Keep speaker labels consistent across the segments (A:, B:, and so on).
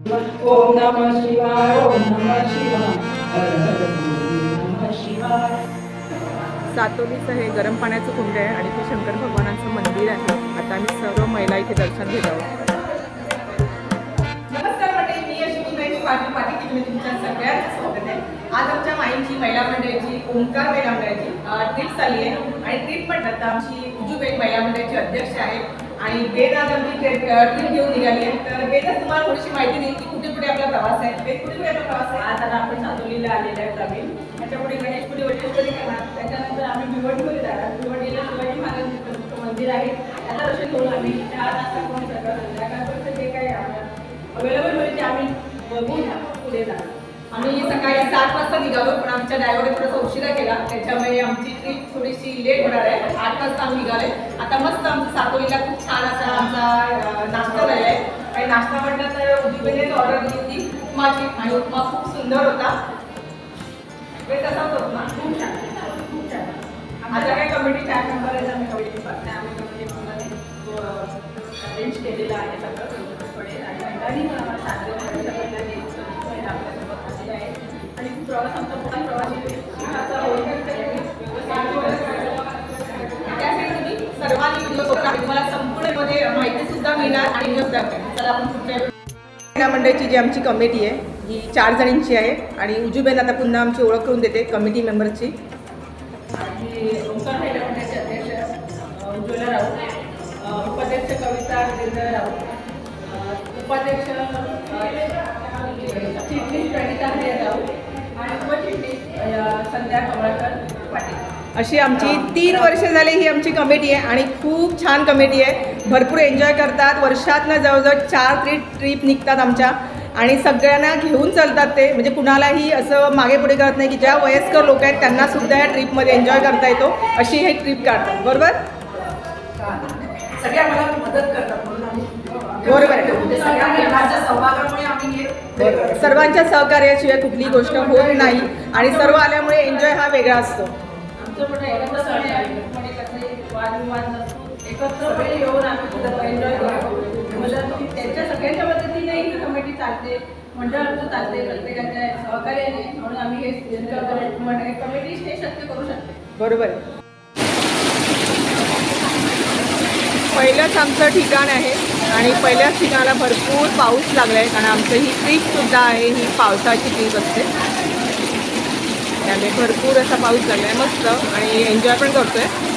A: ओम नमः शिवाय ओम नमः शिवाय
B: सातोलीचं हे गरम पाण्याचं कुंड आहे आणि ते शंकर भगवानांचं मंदिर आहे. आता आम्ही सर्व महिला इथे दर्शन घेत आहोत.
C: नमस्कार मंडळी मी अश्विनी महेश पाटील पाटील मी तुमच्या सगळ्यांचं स्वागत आहे. आज आमच्या माईंची महिला मंडळाची ओंकार महिला मंडळाची ट्रिप चालली आहे. आणि ट्रिप म्हणतात तर आमची उजूबेन महिला मंडळाची अध्यक्ष आहे आणि बेन आज आमची ट्रिप घेऊन निघाली आहे. तर बेनच तुम्हाला थोडीशी माहिती देईल की कुठे कुठे आपला प्रवास आहे. बेन कुठे कुठे आपला प्रवास आहे?
A: आज आता आपण सातोलीला आलेले आहेत आम्ही त्याच्यापुढे गणेशपुरी वटेश्वरी करणार त्याच्यानंतर आम्ही भिवंडीमध्ये जाणार भिवंडीला शिवाजी महाराजांचं मंदिर आहे. त्याचं दर्शन घेऊन आम्ही चार वाजता कोण सकाळ संध्याकाळपर्यंत जे काही अवेलेबल होईल ते आम्ही बघून पुढे जाणार
C: आम्ही सकाळी सात वाजता निघालो पण आमच्या ड्रायव्हरने थोडासा उशिरा केला. त्याच्यामुळे आमची ट्रिप थोडीशी लेट होणार आहे. आठ वाजता आम्ही निघाले आता मस्त आमचं सातोलीला खूप छान असा आमचा नाश्ता झालेला आहे. आणि नाश्ता म्हटलं तर उद्योगेनेच ऑर्डर दिली होती. उपमाची. आणि उपमा खूप सुंदर होता. वेळ तसाच होता ना
A: खूप छान. खूप छान.
C: आता काय कमिटी चार मेंबर आहेत आम्ही
A: कमिटी आम्ही कमिटीमध्ये अरेंज केलेलं आहे सगळं. आणि महिलांनी पण आम्हाला साथ देऊन आमच्या महिलांनी सगळं आपल्यासोबत आलेलं आहे आणि खूप प्रवास आमचा पुन्हा प्रवास शिकाचा
C: त्यासाठी तुम्ही सर्वांनी व्हिडिओ बघा तुम्हाला संपूर्णमध्ये माहिती सुद्धा मिळणार आणि न्यूज दाखवेल चला आपण महिला मंडळाची जी आमची कमिटी आहे ही चार जणींची आहे. आणि उजूबेन आता पुन्हा आमची ओळख करून देते कमिटी मेंबरची
A: आणि ओंकार महिला मंडळाचे अध्यक्ष अ, उज्ज्वला राऊत अ, उपाध्यक्ष कविता गिरधर राऊत अ, उपाध्यक्ष अ, चिटणीस प्रणिता हरिया राऊत आणि उपचिटणीस अ, संध्या कमळकर पाटील.
C: अशी आमची तीन वर्ष झाली ही आमची कमिटी आहे आणि खूप छान कमिटी आहे. भरपूर एन्जॉय करतात. वर्षातनं जवळजवळ चार ट्रिप ट्रिप निघतात आमच्या. आणि सगळ्यांना घेऊन चालतात ते. म्हणजे कुणालाही असं मागे पुढे करत नाही की ज्या वयस्कर लोक आहेत त्यांना सुद्धा या ट्रिपमध्ये एन्जॉय करता येतो. अशी ही ट्रिप काढतात. बरोबर?
A: मदत करतात
C: आहे.
A: म्हणजे हे
C: सर्वांच्या सहकार्याशिवाय कुठली गोष्ट होत नाही. आणि सर्व आल्यामुळे एन्जॉय हा वेगळा असतो.
A: आमचं एकत्र सण येऊन आम्ही एन्जॉय करतो मला त्याच्या सगळ्यांच्या मदतीने ही कमिटी चालते. मंडळ आमचं चालते प्रत्येकाच्या सहकार्याने. म्हणून आम्ही हे कमिटी म्हणजे हे शक्य करू शकते.
C: बरोबर. पहिलंच आमचं ठिकाण आहे आणि पहिल्याच ठिकाणाला भरपूर पाऊस लागला आहे कारण आमचं ही ट्रीपसुद्धा आहे ही पावसाची ट्रीप असते. त्यामुळे भरपूर असा पाऊस लागला आहे मस्त. आणि एन्जॉय पण करतो आहे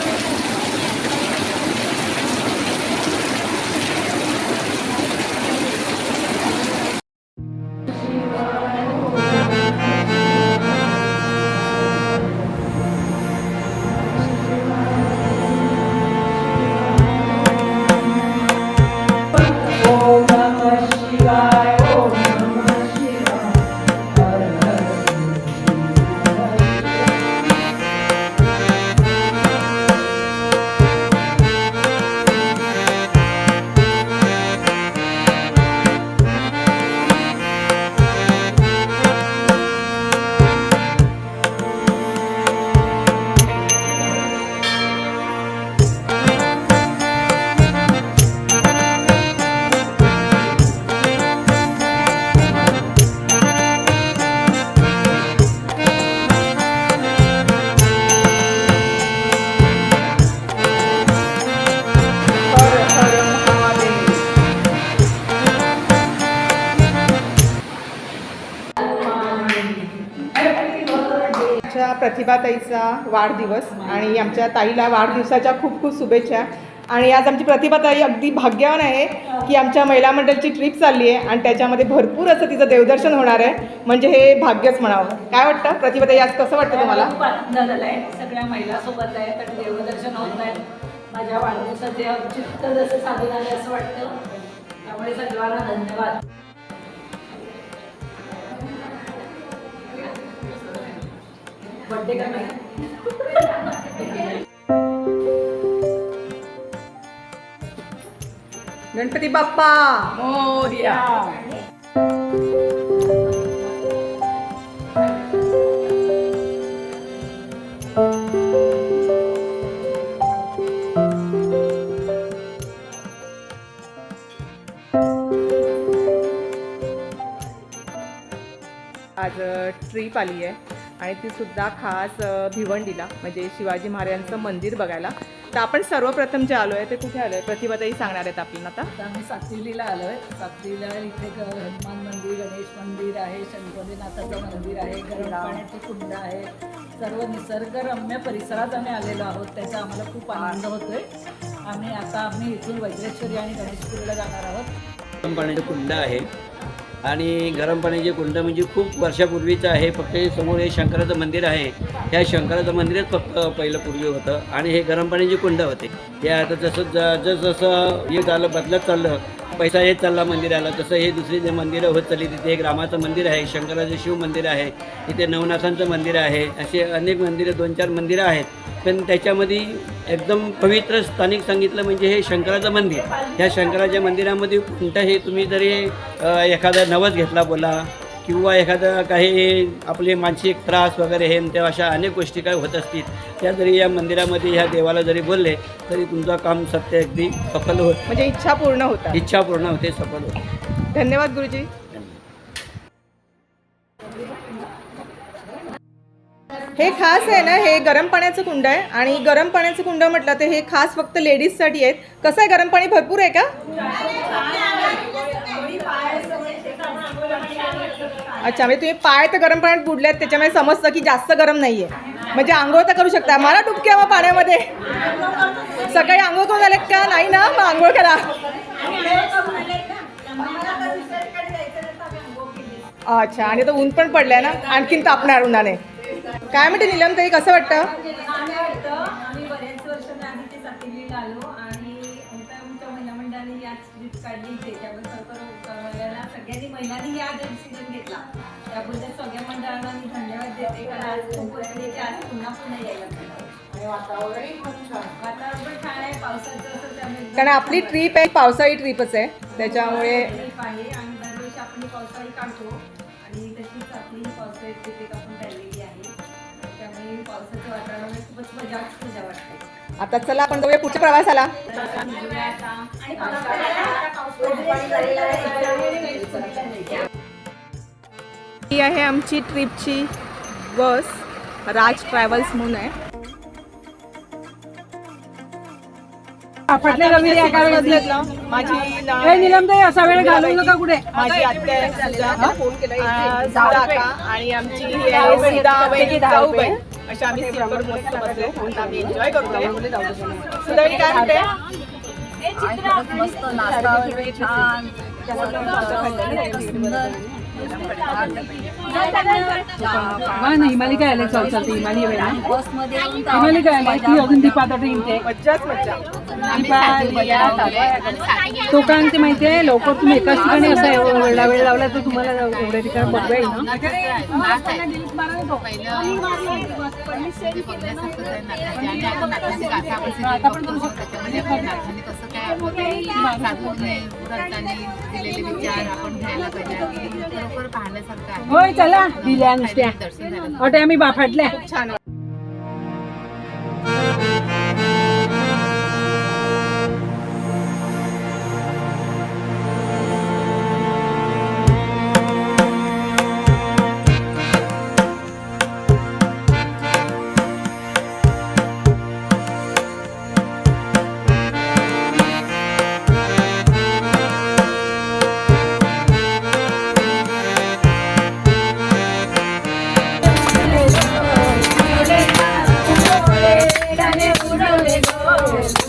C: प्रतिभाताईचा वाढदिवस आणि आमच्या ताईला वाढदिवसाच्या खूप खूप शुभेच्छा. आणि आज आमची प्रतिभाताई अगदी भाग्यवान आहे की आमच्या महिला मंडळची ट्रिप चालली आहे आणि त्याच्यामध्ये भरपूर असं तिचं देवदर्शन होणार आहे. म्हणजे हे भाग्यच म्हणावं. काय वाटतं? प्रतिभाताई आज कसं वाटतं तुम्हाला?
A: खूप आनंद झालेला आहे. सगळ्या महिला सोबत आहेत आणि देवदर्शन होत आहे. माझ्या वाढदिवसाचे औचित्य जसं साधून आले असं वाटतं. त्यामुळे सगळ्यांना धन्यवाद. बड्डे का नाही?
C: गणपती बाप्पा!
A: मोर्या
C: आज ट्रीप आली आहे. आणि ती सुद्धा खास भिवंडीला म्हणजे शिवाजी महाराजांचं मंदिर बघायला. तर आपण सर्वप्रथम जे आलो आहे ते कुठे आलो आहे प्रतिभाताई सांगणार आहेत आपल्याला आता.
A: आम्ही सातविलीला आलो आहे सातविलीला इथे हनुमान मंदिर गणेश मंदिर आहे शंकरनाथाचं मंदिर आहे गरम पाण्याचे कुंड आहे. सर्व निसर्गरम्य परिसरात आम्ही आलेलो आहोत. त्याचा आम्हाला खूप आनंद होतोय. आम्ही आता आम्ही इथून वज्रेश्वरी आणि गणेशपुरीला जाणार आहोत.
D: गरम पाण्याचं कुंड आहे. आणि गरम पाण्याचे कुंड म्हणजे खूप वर्षापूर्वीचं आहे फक्त हे समोर हे शंकराचं मंदिर आहे. ह्या शंकराचं मंदिरच फक्त पहिलं पूर्वी होतं आणि हे गरम पाण्याचे कुंड होते हे आता जसं ज जसं हे झालं बदलत चाललं पैसा येत चालला मंदिराला तसं हे दुसरी जे मंदिरं होत चालली तिथे एक रामाचं मंदिर आहे शंकराचं शिव मंदिर आहे तिथे नवनाथांचं मंदिर आहे असे अनेक मंदिरं दोन चार मंदिरं आहेत. पण त्याच्यामध्ये एकदम पवित्र स्थानिक सांगितलं म्हणजे हे शंकराचं मंदिर. ह्या शंकराच्या मंदिरामध्ये कोणताही तुम्ही जरी एखादा नवस घेतला बोला किंवा एखादा काही आपले मानसिक त्रास वगैरे हे त्या अशा अनेक गोष्टी काय होत असतील त्या जरी या मंदिरामध्ये ह्या देवाला जरी बोलले तरी तुमचं काम सत्य अगदी सफल होत.
C: म्हणजे इच्छा पूर्ण होतात.
D: इच्छा पूर्ण होते सफल होते.
C: धन्यवाद गुरुजी. हे खास आहे ना हे गरम पाण्याचं कुंड आहे आणि गरम पाण्याचं कुंड म्हटलं तर हे खास फक्त लेडीजसाठी आहेत. कसं आहे गरम पाणी भरपूर आहे का? अच्छा म्हणजे तुम्ही पाय तर गरम पाण्यात बुडलेत त्याच्यामुळे समजतं की जास्त गरम नाही आहे म्हणजे आंघोळ तर करू शकता. मला डुबकी मग पाण्यामध्ये. सकाळी आंघोळ करून आले का? नाही ना मग आंघोळ करा. अच्छा आणि आता ऊन पण पडलंय ना? आणखीन तापणार उन्हाने. काय म्हणते नीलम ताई कसं वाटतं?
B: आम्ही बरेच वर्ष आधी ते आलो आणि आमच्या आमच्या महिला मंडळाने याच ट्रिप काढली इथे त्यामुळे खरोखर महिलांना सगळ्यांनी महिलांनी या डिसिजन घेतला. त्याबद्दल सगळ्या मंडळांना मी धन्यवाद देते. कारण आज पुन्हा पुन्हा यायला मिळालं. वातावरण पण छान. आहे. पावसाचं असं त्यामुळे
C: कारण आपली ट्रीप आहे पावसाळी ट्रीपच आहे. त्याच्यामुळे
B: ट्रिप आहे आणि दरवर्षी आपण पावसाळी काढतो. आणि आपली ही पावसाळी ट्रिप
C: आता चला आपण जाऊया पुढच्या प्रवासाला. ही आहे आमची ट्रिपची बस राज ट्रॅव्हल्स म्हणून आहे. माझी
E: असा वेळ घालवू नका कुठे?
C: माझी आत्या. आ, सुजाता आणि आमची अशा आम्ही सीटवर मस्त बसलो आम्ही एन्जॉय करतोय. सुधाई काय म्हणते?
A: मस्त नाश्ता वगैरे छान.
E: हा नाही हिमाली काय आले चल चल हिमाली वेळ
A: बसमध्ये येऊन
E: हिमाली काय आले ती अजून दीपा आता इंटे
C: मज्जाच मज्जा.
E: तो काय म्हणते माहितीये लवकर तुम्ही एकाच ठिकाणी असा एवढा वेळ लावला तर तुम्हाला एवढ्या ठिकाणी बघता येईल ना? होय चला दिल्या नुसत्या. अटे आम्ही बाफाटल्या.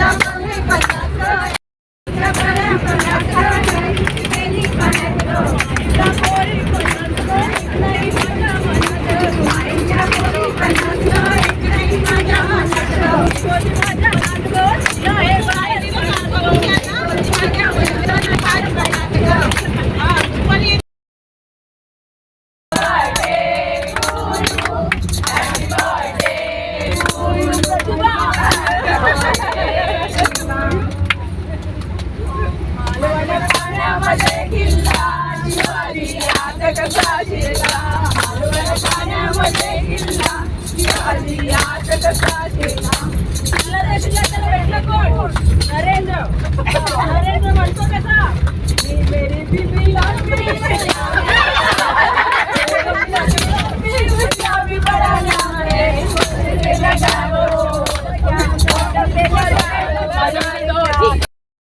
C: छान
B: नरेंद्र नरेंद्र म्हणतो कसा